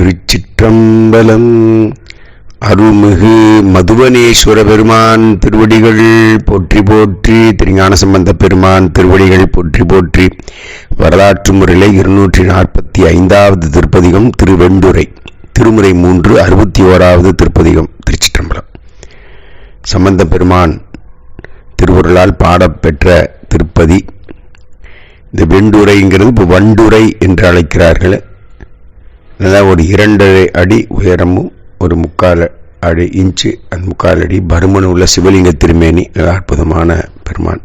திருச்சிற்றம்பலம். அருள்மிகு மதுவனேஸ்வர பெருமான் திருவடிகள் போற்றி போற்றி திருஞான சம்பந்த பெருமான் திருவடிகள் போற்றி போற்றி. வரலாற்று முறையிலே இருநூற்றி நாற்பத்தி ஐந்தாவது திருப்பதிகம் திருவெண்டுரை திருமுறை மூன்று அறுபத்தி ஓராவது திருப்பதிகம் திருச்சிற்றம்பலம். சம்பந்த பெருமான் திருவுருளால் பாடப்பெற்ற திருப்பதி. இந்த வெண்டுரைங்கிறது இப்போ வண்டுரை என்று அழைக்கிறார்கள். அதாவது ஒரு இரண்டரை அடி உயரமும் ஒரு முக்கால் அடி இன்ச்சு அந்த முக்கால் அடி பருமன் உள்ள சிவலிங்க திருமேனி. நல்ல அற்புதமான பெருமான்.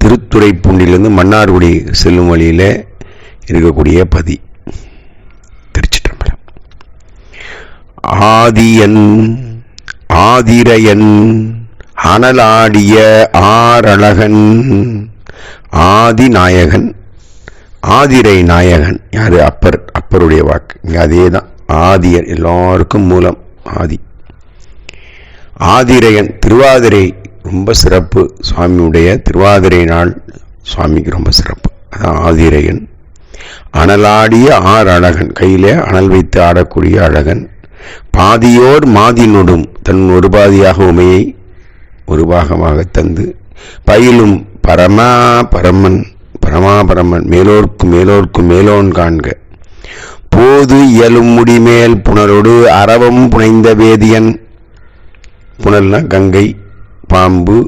திருத்துறை பூண்டிலிருந்து மன்னார்குடி செல்லும் வழியில் இருக்கக்கூடிய பதி திருச்சிற்றம்பலம். ஆதியன் ஆதிரையன் அனலாடிய ஆரழகன் ஆதிநாயகன் ஆதிரை நாயகன் யாரு? அப்பர் அப்பருடைய வாக்கு. இங்கே அதே தான் ஆதியர் எல்லாருக்கும் மூலம் ஆதி. ஆதிரையன் திருவாதிரை ரொம்ப சிறப்பு. சுவாமியுடைய திருவாதிரை நாள் சுவாமிக்கு ரொம்ப சிறப்பு. அதான் ஆதிரையன் அனலாடிய ஆறு அழகன். கையிலே அனல் வைத்து ஆடக்கூடிய அழகன். பாதியோர் மாதினொடும் தன் ஒரு பாதியாக உமையை ஒரு பாகமாக தந்து பயிலும் பரமா பரமன் பரமாபரமன் மேலோர்க்கு மேலோர்க்கு மேலோன் காண்க. போது இயலும் முடிமேல் புனரோடு அரவம் புனைந்த வேதியன். புனல்னா கங்கை பாம்பு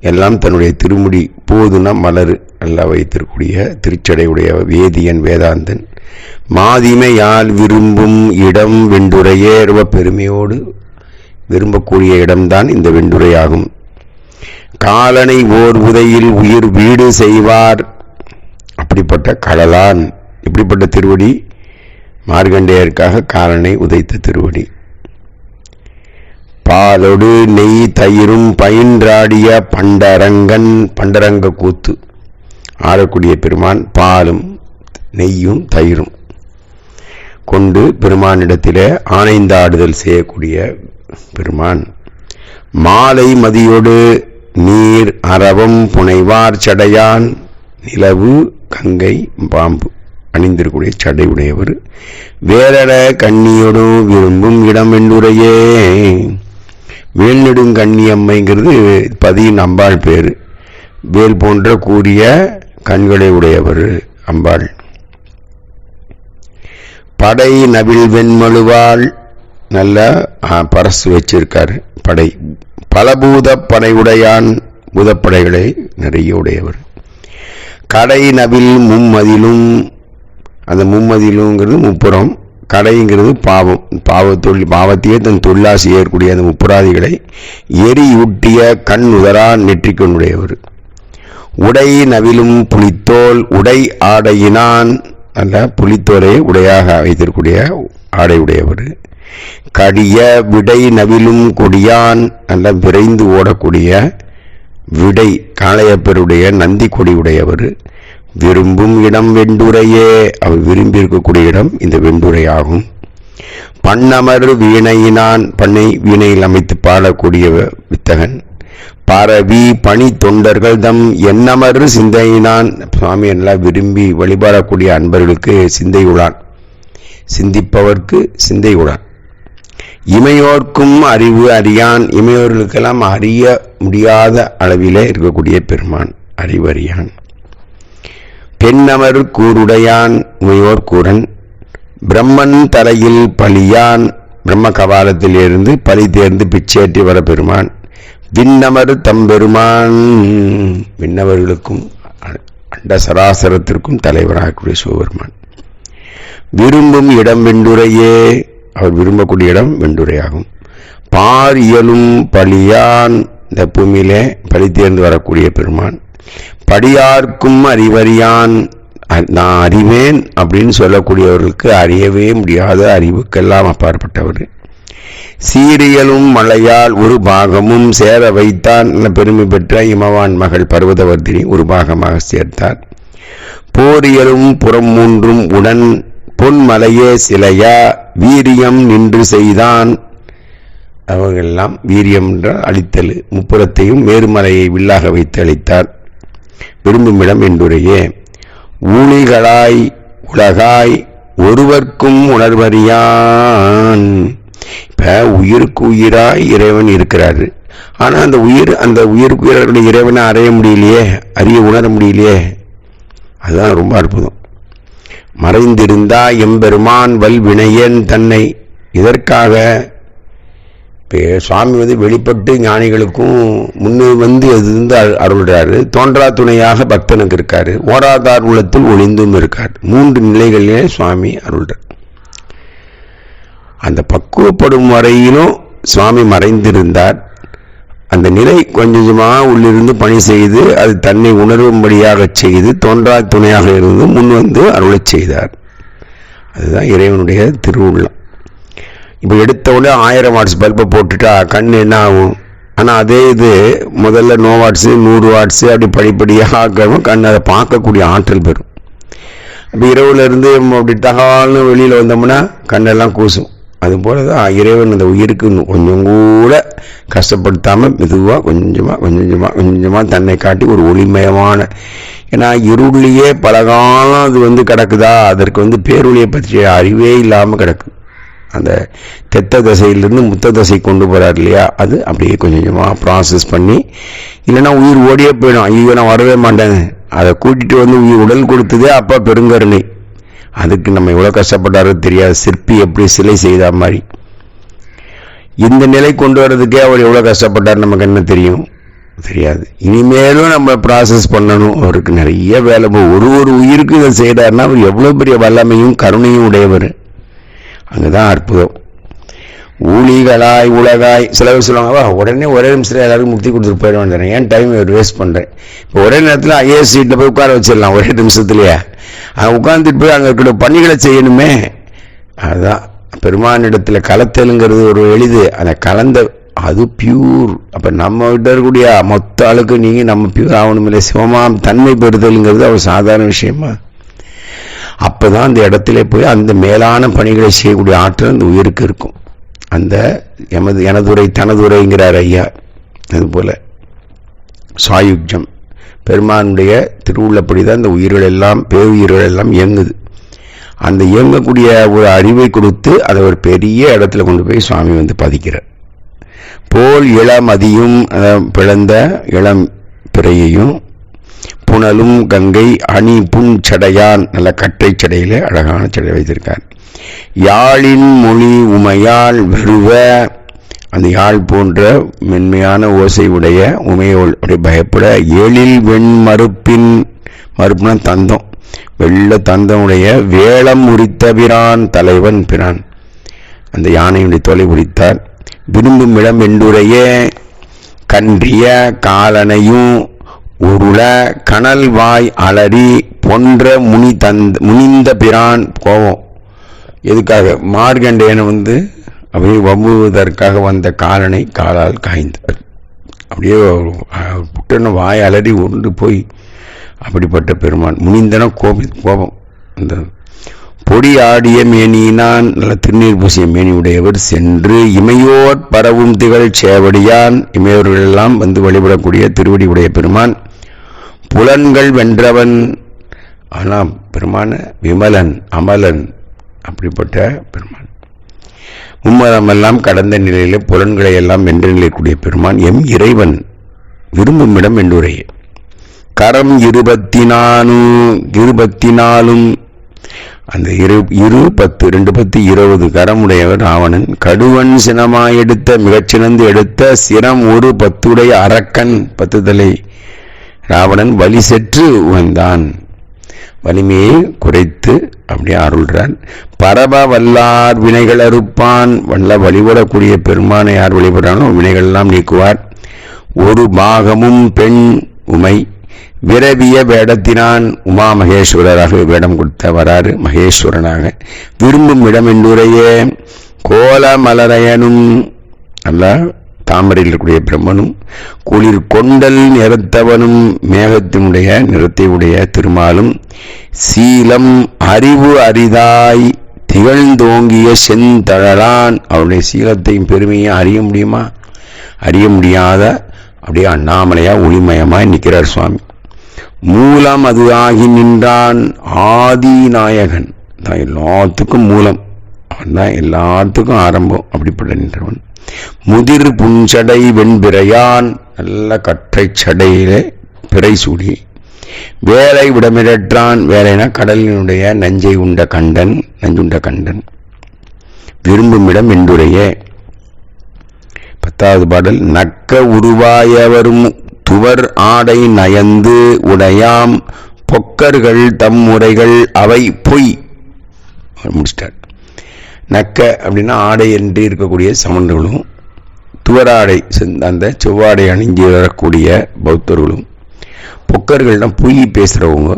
எல்லாம் தன்னுடைய திருமுடி போதுனா மலர் நல்லா வைத்திருக்கூடிய திருச்சடையுடைய வேதியன் வேதாந்தன். மாதிமையால் விரும்பும் இடம் வெண்டுரையே ரொம்ப பெருமையோடு விரும்பக்கூடிய இடம்தான் இந்த வெண்டுரையாகும் காலனை ஓர் உதையில் உயிர் வீடு செய்வார். அப்படிப்பட்ட கடலான் இப்படிப்பட்ட திருவடி மார்கண்டேயருக்காக காலனை உதைத்த திருவடி. பாலொடு நெய் தயிரும் பயின்றாடிய பண்டரங்கன் பண்டரங்க கூத்து. ஆடக்கூடிய பெருமான் பாலும் நெய்யும் தயிரும். கொண்டு பெருமானிடத்தில் ஆனைந்தாடுதல் செய்யக்கூடிய பெருமான். மாலை மதியோடு நீர் அரவம் புனைவார் சடையான் நிலவு கங்கை பாம்பு. அணிந்திருக்கூடிய சடை உடையவர் வேரட கண்ணியோடும் விரும்பும் இடம் என்றுரையே வேல்நெடுங்கண்ணியம்மைங்கிறது பதியின் அம்பாள் பேர். வேல் போன்ற கூறிய கண்களை உடையவர் அம்பாள். படை நபில் வெண்மழுவாள் நல்ல பரசு வச்சிருக்காரு படை. பலபூத படையுடையான் பூதப்படைகளை நிறைய உடையவர். கடை நபில் மும்மதிலும் அந்த மும்மதிலுங்கிறது முப்புறம் கடைங்கிறது பாவம். பாவத்தொழில் பாவத்தையே தன் தொழிலாசி ஏற்கக்கூடிய அந்த முப்புராதிகளை எரியூட்டிய கண் உதரா நெற்றிக்கொண்டுடையவர். உடை நவிலும் புலித்தோல் உடை ஆடையினான் அல்ல புலித்தோலை உடையாக வைத்திருக்கூடிய ஆடை உடையவர். கடிய விடை நவிலும் கொடியான் அல்ல விரைந்து ஓடக்கூடிய விடை காளையப்பருடைய நந்தி கொடி உடையவர். விரும்பும் இடம் வெண்டுரையே. அவர் விரும்பி இருக்கக்கூடிய இடம் இந்த வெண்டுரை ஆகும் பண்ணமர் வீணையினான் பண்ணை வீணையில் அமைத்து பாடக்கூடிய வித்தகன். பரவி பணி தொண்டர்கள் தம் எண்ணமர் சிந்தையினான். சுவாமி எல்லாம் விரும்பி வழிபாடக்கூடிய அன்பர்களுக்கு சிந்தை உளான் சிந்திப்பவர்க்கு சிந்தை இமையோர்க்கும் அறிவு அறியான். இமையோர்களுக்கெல்லாம் அறிய முடியாத அளவிலே இருக்கக்கூடிய பெருமான் அறிவறியான் பெண்ணமர் கூருடையான் உமையோர் கூரன் பிரம்மன் தலையில் பலியான் பிரம்ம கபாலத்தில் இருந்து பலி தேர்ந்து பிச்சேற்றி வர பெருமான் விண்ணமர் தம்பெருமான். விண்ணவர்களுக்கும் அண்ட சராசரத்திற்கும் தலைவராகக்கூடிய சிவபெருமான். விரும்பும் இடம் வெண்டுரையே அவர் விரும்பக்கூடிய இடம் வெண்டுரையாகும் பார் இயலும் பலியான் இந்த பூமியிலே பலி தேர்ந்து வரக்கூடிய பெருமான். படியார்க்கும் அறிவறியான். நான் அறிவேன் அப்படின்னு சொல்லக்கூடியவர்களுக்கு அறியவே முடியாத அறிவுக்கெல்லாம் அப்பாற்பட்டவர். சீரியலும் மலையால் ஒரு பாகமும் சேர வைத்தான் பெருமை பெற்ற இமவான் மகள் பர்வதவர்தினி ஒரு பாகமாக சேர்த்தார். போரியலும் புறம் மூன்றும் உடன் பொன்மலையே சிலையா வீரியம் நின்று செய்தான். அவர்களெல்லாம் வீரியம் என்றால் அழித்தல் முப்புறத்தையும் மேருமலையை வில்லாக வைத்து அளித்தார் விரும்புமிடம் என்றுரையே ஊழிகளாய் உலகாய் ஒருவர்க்கும் உணர்வறியான். இப்ப உயிருக்கு உயிராய் இறைவன் இருக்கிறாரு. ஆனா அந்த உயிர் அந்த உயிருக்கு உயிராக இறைவனை அறைய முடியலையே அறிய உணர முடியலையே. அதுதான் ரொம்ப அற்புதம். மறைந்திருந்தா எம்பெருமான் வல்வினையன் தன்னை இதற்காக சுவாமி வந்து வெளிப்பட்டு ஞானிகளுக்கும் முன்னே வந்து அது வந்து அரு- அருள்றாரு. தோன்றா துணையாக பக்தனுக்கு இருக்காரு. ஓராதார் உள்ளத்தில் ஒளிந்தும் இருக்கார். மூன்று நிலைகளிலே சுவாமி அருள்றார். அந்த பக்குவப்படும் வரையிலும் சுவாமி மறைந்திருந்தார். அந்த நிலை கொஞ்சம் கொஞ்சமாக உள்ளிருந்து பணி செய்து அது தன்னை உணரும்படியாக செய்து தோன்றா துணையாக இருந்து முன் வந்து அருளை செய்தார். அதுதான் இறைவனுடைய திருவுள்ளம். இப்போ எடுத்த உடனே ஆயிரம் வாட்ஸ் பல்பை போட்டுட்டா கண் என்ன ஆகும்? ஆனால் அதே இது முதல்ல நோ வாட்ஸு நூறு வாட்ஸு அப்படி படிப்படியாக ஆக்கவும் கண் அதை பார்க்கக்கூடிய ஆற்றல் பெறும். அப்போ இரவுலேருந்து அப்படி தகால்னு வெளியில் வந்தோம்னா கண்ணெல்லாம் கூசும். அதுபோல தான் இறைவன் அந்த உயிருக்கு கொஞ்சம் கூட கஷ்டப்படுத்தாமல் மெதுவாக கொஞ்சமாக கொஞ்சம் கொஞ்சமாக கொஞ்சமாக தன்னை காட்டி ஒரு ஒளிமயமான ஏன்னா இருளிலேயே பல காலம் அது வந்து கிடக்குதா? அதற்கு வந்து பேரொழியை பற்றிய அறிவே இல்லாமல் கிடக்கு. அந்த தெத்த தசையிலிருந்து முத்த தசை கொண்டு போகிறார் இல்லையா? அது அப்படியே கொஞ்சம் கொஞ்சமாக ப்ராசஸ் பண்ணி இல்லைன்னா உயிர் ஓடியே போயிடும். ஐயோ நான் வரவே மாட்டேன். அதை கூட்டிட்டு வந்து உயிர் உடல் கொடுத்ததே அப்பா பெருங்கருணை. அதுக்கு நம்ம எவ்வளோ கஷ்டப்பட்டாரோ தெரியாது. சிற்பி எப்படி சிலை செய்த மாதிரி. இந்த நிலை கொண்டு வர்றதுக்கே அவர் எவ்வளோ கஷ்டப்பட்டார் நமக்கு என்ன தெரியும்? தெரியாது. இனிமேலும் நம்ம ப்ராசஸ் பண்ணணும். அவருக்கு நிறைய வேலை. ஒரு ஒரு உயிருக்கு இதை செய்கிறாருன்னா அவர் எவ்வளோ பெரிய வல்லமையும் கருணையும் உடையவர். அங்கதான் அற்புதம். ஊழிகளாய் உலகாய் சில பேர் சொல்லுவாங்க உடனே ஒரே நிமிஷத்தில் எல்லாருக்கும் முக்தி கொடுத்துட்டு போயிட வேண்டியது ஏன் டைம் வேஸ்ட் பண்ணுறேன் இப்போ ஒரே நேரத்தில் ஐஏஎஸ் சீட்டில் போய் உட்கார வச்சிடலாம் ஒரே நிமிஷத்துலையே. அங்கே உட்காந்துட்டு போய் அங்கே இருக்கிற பணிகளை செய்யணுமே. அதுதான் பெருமானிடத்தில் கலத்தலுங்கிறது ஒரு எளிது. அந்த கலந்த அது பியூர் அப்போ நம்ம கிட்ட இருக்கக்கூடிய மொத்த ஆளுக்கு நீங்கள் நம்ம பியூர் ஆகணும் இல்லை சிவமாம் தன்மை பெறுதலுங்கிறது ஒரு சாதாரண விஷயமா? அப்பதான் அந்த இடத்துல போய் அந்த மேலான பணிகளை செய்யக்கூடிய ஆற்றல் அந்த உயிருக்கு இருக்கும். அந்த எமது எனதுரை தனதுரைங்கிறார் ஐயா அதுபோல் சாயுஜம் பெருமானுடைய திருவுள்ளப்படி தான் இந்த உயிர்கள் எல்லாம் பேருயிர்கள் எல்லாம் இயங்குது. அந்த இயங்கக்கூடிய ஒரு அறிவை கொடுத்து அதை ஒரு பெரிய இடத்துல கொண்டு போய் சுவாமி வந்து பதிக்கிறார். போல் இளம் அதியும் பிளந்த இளம் பிறையையும் புனலும் கங்கை அணி புன் சடையான். நல்ல கட்டை சடையில் அழகான சடை வைத்திருக்கார். யாழின் மொழி உமையால் வெறுவ அந்த யாழ் போன்ற மென்மையான ஓசை உடைய உமையோல் அப்படி பயப்பட எழில் வெண் மறுப்பின் மறுப்புனா தந்தம். வெள்ள தந்தமுடைய வேளம் உரித்த பிரான் தலைவன் பிரான். அந்த யானையுடைய தொலை உரித்தார். விரும்பும் இடம் வெண்டுரைய கன்றிய காலனையும் உருள கனல் வாய் அலறி பொன்ற முனி தந்த முனிந்த பிரான் கோபம். எதுக்காக? மார்கண்டேயனை வந்து அப்படியே வம்புவதற்காக வந்த காலனை காலால் காய்ந்தார் அப்படியே புட்டன வாய் அலறி உருண்டு போய் அப்படிப்பட்ட பெருமான் முனிந்தன கோபி கோபம் அந்த பொடி ஆடிய மேனியினான் நல்ல திருநீர் பூசிய மேனி உடையவர் சென்று இமையோர் பரவும் திகழ் சேவடியான். இமையோர்கள் எல்லாம் வந்து வழிபடக்கூடிய திருவடி உடைய பெருமான். புலன்கள் வென்றவன். ஆனால் பெருமான விமலன் அமலன் அப்படிப்பட்ட பெருமான். மும்மதமெல்லாம் கடந்த நிலையில புலன்களை எல்லாம் வென்று நிலைக்கூடிய பெருமான் எம் இறைவன். விரும்பும் இடம் என்றுரையே கரம் இருபத்தி நானு இருபத்தி நாலும் அந்த இரு இரு பத்து ரெண்டு பத்து இருபது கரமுடையவர் ராவணன் கடுவன் சினமாய் எடுத்த மிகச்சிறந்து எடுத்த சிரம் ஒரு பத்துடைய அரக்கன் பத்து தலை ராவணன் வலி செற்று உகந்தான் வலிமையை குறைத்து அப்படியே அருள்றான். பரப வல்லார் வினைகள் அறுப்பான். வல்ல வழிபடக்கூடிய பெருமானை யார் வழிபடுறானோ வினைகள்லாம் நீக்குவார். ஒரு பாகமும் பெண் உமை விரவிய வேடத்தினான். உமா மகேஸ்வரராக வேடம் கொடுத்த வராறு மகேஸ்வரனாக. விரும்பும் இடம் என்றுரையே கோலமலரையனும் அல்ல தாமரையில் இருக்கக்கூடிய பிரம்மனும் குளிர் கொண்டல் நிறத்தவனும் மேகத்தினுடைய நிறத்தை உடைய திருமாலும் சீலம் அறிவு அரிதாய் திகழ்ந்தோங்கிய செந்தழலான். அவருடைய சீலத்தையும் பெருமையும் அறிய முடியுமா? அறிய முடியாத அப்படியே அண்ணாமலையாக ஒளிமயமாய் நிற்கிறார் சுவாமி. மூலம் அது ஆகி நின்றான் ஆதி நாயகன். தான் எல்லாத்துக்கும் மூலம். அவன் தான் எல்லாத்துக்கும் ஆரம்பம். அப்படிப்பட்ட நின்றவன். முதிர் புஞ்சடை வெண்பிரையான் நல்ல கற்றை சடையிலே பிறை சூடி வேலை விடமிரற்றான் வேலைனா கடலினுடைய நஞ்சை உண்ட கண்டன் நஞ்சுண்ட கண்டன். விரும்புமிடம் என்றுடைய பத்தாவது பாடல் நக்க உருவாயவரும் துவர் ஆடை நயந்து உடையாம் பொக்கர்கள் தம் முறைகள் அவை பொய். முடிச்சிட்டார். நக்க அப்படின்னா ஆடை என்று இருக்கக்கூடிய சமணர்களும் துவராடை அந்த செவ்வாடை அணிஞ்சி வரக்கூடிய பௌத்தர்களும் பொக்கர்கள்னா பொய் பேசுகிறவங்க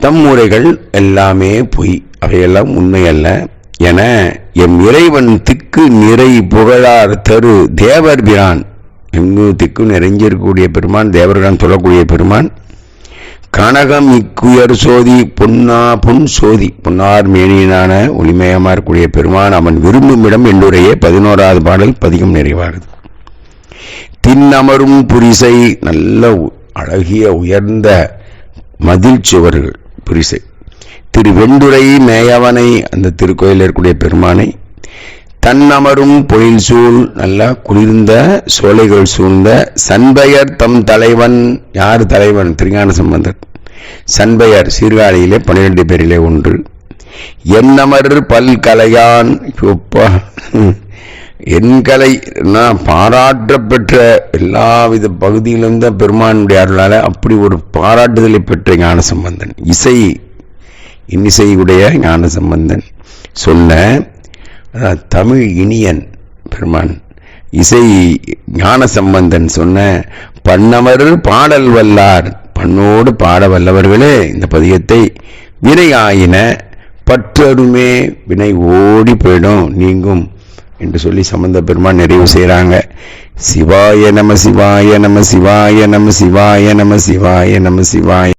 தம் முறைகள் எல்லாமே பொய் அவையெல்லாம் உண்மை அல்ல. என எம் இறைவன் திக்கு நிறை புகழார் தரு தேவர் பிரான். எங்கு திக்கு நிறைஞ்சிருக்கக்கூடிய பெருமான் தேவர்தான் சொல்லக்கூடிய பெருமான் கனகம் இக்குயர் சோதி பொன்னா பொன் சோதி. பொன்னார் மேனியனான ஒளிமயமா இருக்கக்கூடிய பெருமான் அவன் விரும்பும் இடம் என்றுரையே பதினோராவது பாடல் பதிகம் நிறைவாகுது. தின்னமரும் புரிசை நல்ல அழகிய உயர்ந்த மதில் சுவர்கள் புரிசை. திரு வெண்டுரை மேயவனை அந்த திருக்கோயிலில் இருக்கக்கூடிய பெருமானை தன்னமரும் பொழில் சூழ் நல்லா குளிர்ந்த சோலைகள் சூழ்ந்த சண்பையர் தம் தலைவன். யார் தலைவன்? திருஞான சம்பந்தர். சண்பையர் சீர்காழியிலே பன்னிரெண்டு பேரிலே ஒன்று. என்னமர் பல்கலையான் என் எண்கலை நான் எல்லாவித பகுதியிலும் தான் பெருமானுடைய அருளால் அப்படி ஒரு பாராட்டுதலை பெற்ற ஞான சம்பந்தன். இசை இன்னிசையுடைய ஞான சம்பந்தன். சொன்ன தமிழ் இனியன் பெருமான் இசை ஞான சம்பந்தன் சொன்ன பண்ணவர் பாடல் வல்லார் பண்ணோடு பாட வல்லவர்களே இந்த பதியத்தை வினை ஆயின பற்றருமே வினை ஓடி போயிடும் நீங்கும் என்று சொல்லி சம்பந்த பெருமான் நிறைவு செய்கிறாங்க சிவாய நம சிவாய நம சிவாய நம சிவாய நம சிவாய நம சிவாய